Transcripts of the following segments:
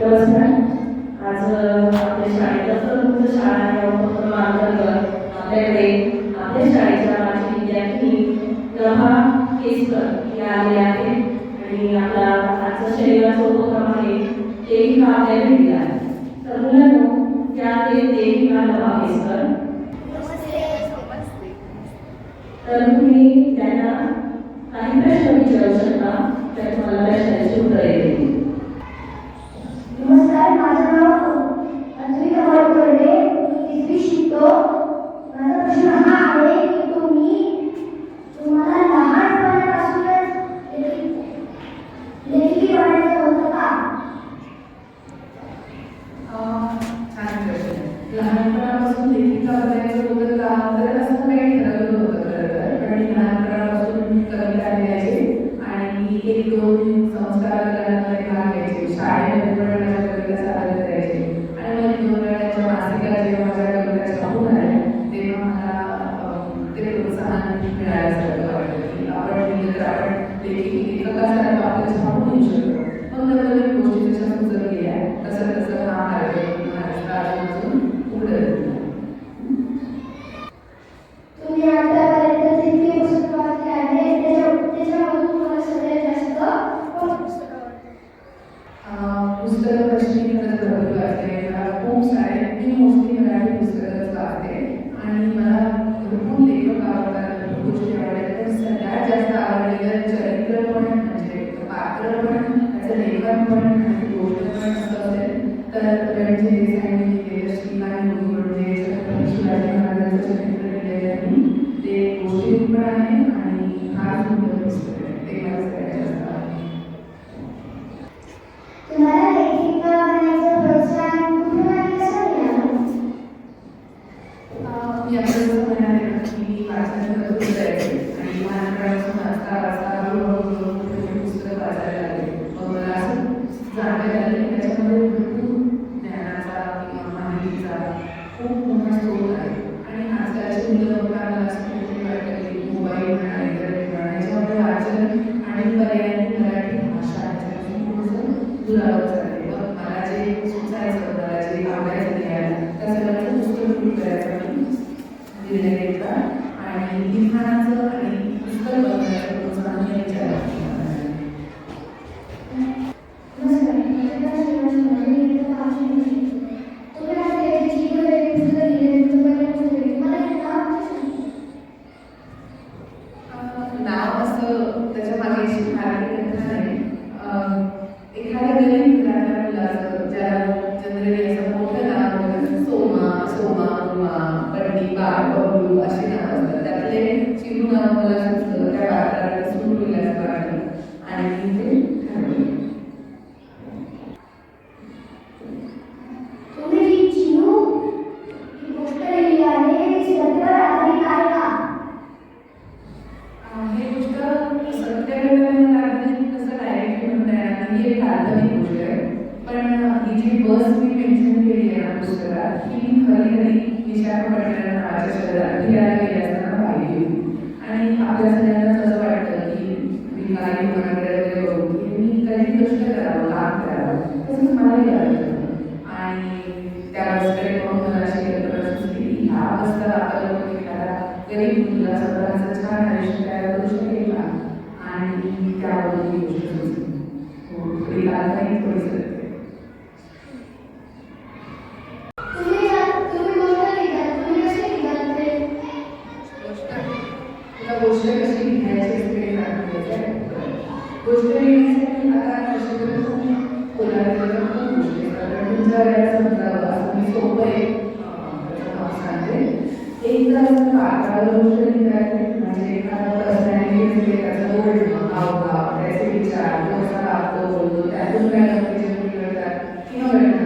नमस्कार आज आपल्या शाळेत असं शाळा आहे उपक्रमांतर्गत आपल्याकडे. आपल्या शाळेच्या माजी विद्यार्थी प्रभा केसकर या आल्या आहेत. आणि आपला आजचा शनिवारचा उपक्रम आहे देविका आपल्या भेटीला आहे. तर मुलांनो त्या प्रभा केसकर. तर तुम्ही त्यांना काही प्रश्न विचारू शकता तर तुम्हाला प्रश्नांची उत्तरे देतील लहानपणापासून लेखिका बनायचं होतं का तर असं काही ठरवलं होतं खरं तर पण मी कविता लिहायचे आणि एक दोन संस्कार ग्रंथामध्ये भाग घ्यायचे शाळेमध्ये पण माझ्या कविता सादर करायचे आणि मग दोन वेळा मासिकात जेव्हा माझ्या कविता छापून आल्या तेव्हा मला ते प्रोत्साहन मिळाल्यासारखं वाटलं की आपण लिहिलं तर आपण लेखी लेखकासारखं आपलं छापून येऊ शकतो मग नवनवीन गोष्टी जशा सुचत गेल्या तसं तसं हा मार्ग महाराष्ट्रात अजून म्हणजे छत्रपती शिवाजी महाराजांचं चरित्र लिहिलेलं आहे मी. ते गोष्टीत पण आहे आणि फार सुंदर ते मला सगळ्यात जास्त तुम्हाला लेखिका बनायचं प्रोत्साहन कुठून आणि कसं मिळालं मी आपलं म्हणाले की मी वाचन करत जायचे आणि लहानपणापासून वाचता वाचता हळूहळू पुस्तक वाचायला लागले मग मला असं जाणवायला लागलं की त्याच्यामध्ये भरपूर ज्ञानाचा किंवा माहितीचा खूप मोठा स्रोत आहे आणि आजकालची मुलं बघता मला असं कुठेतरी वाटतं की मोबाईल म्हणा इंटरनेट म्हणा याच्यामुळे वाचन आणि पर्यायी मराठी भाषा ह्याच्यापासून थोडंसं दुरावत चालते मग मला जे सुचायचं मला जे आवडायचं लिहायला त्या सगळ्यांचं पुस्तक सुरू करायचं मी निर्णय घेतला आणि लिखाणाचं आणि पुस्तक पुस्तकात ही मी खरी खरी विशाखापट्टणम नावाच्या शहरात फिरायला गेले असताना पाहिली आणि आपल्या सगळ्यांनाच असं वाटतं की भिकारी मनाकडे वगैरे बघून की मी काही कष्ट करावं काम करावं तसंच मलाही वाटतं आणि त्या बसकडे पाहून मला अशी कल्पना की ह्या बसला आपल्याला एखादा गरीब मुलगा स्वतःचं छान आयुष्य तयार करू शकेल का आणि त्यावरून ही गोष्ट सुचली थोडी काल्पनिक थोडी तुला गोष्ट कशी लिहायची असते हे आहे. गोष्ट लिहिण्यासाठी आता कशी खूप कोलांट्याच्या खूप गोष्टी असतात तुमच्या समजावं असं मी सोपं सांगते एक तर असं गोष्ट लिहिता म्हणजे एखादा पर्सनॅलिटी असते त्याचं बोलणं हावभाव त्याचे विचार तो कसा वागतो बोलतो त्यातून काय गमतीचे घडतात किंवा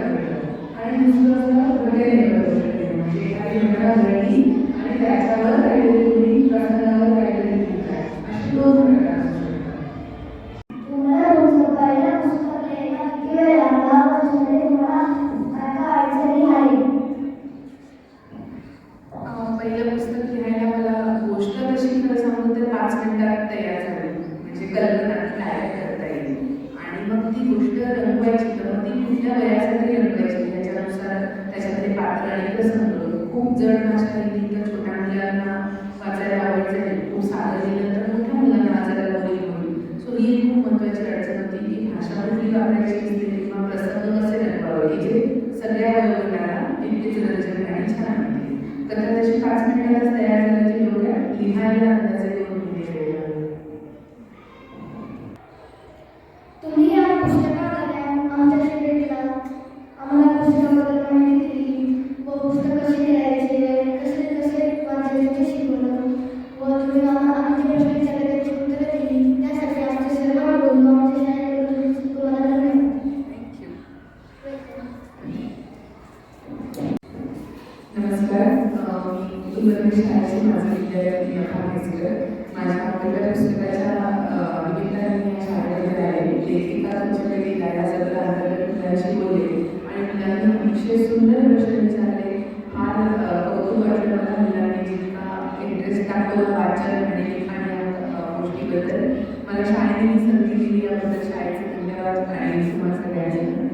खूप जड भाषा लिहिली तर छोट्या मुलांना वाचायला आवडते खूप साधं लिहिलं, तर मोठ्या मुलांना वाचायला बोरिंग होईल सो ही एक खूप महत्त्वाची अडचण होती की भाषा कुठली वापरायची असते किंवा प्रसंग कसे दाखवावे की जे सगळ्या वयोगटाला तितकेच रंजक आणि छान वाटते कथा तशी पाच मिनिटातच तयार झाल्याची लोक लिहायला अंदाजे दोन मिनिटे वेळ लागला. पुस्तकाच्या विद्यार्थ्यांनी शाळेमध्ये राहिली लेखिका तुमच्याकडे गाड्या सगळं आधार मुलाशी बोलले. आणि मुलांनी अतिशय सुंदर प्रश्न विचारले. फार कौतुक वाटलं मला मुलांनी, जितका इंटरेस्ट दाखवला वाचन आणि लिखाण या गोष्टीबद्दल. मला शाळेने संधी दिली, याबद्दल शाळेचे धन्यवाद आणि तुम्हाला सगळ्यांना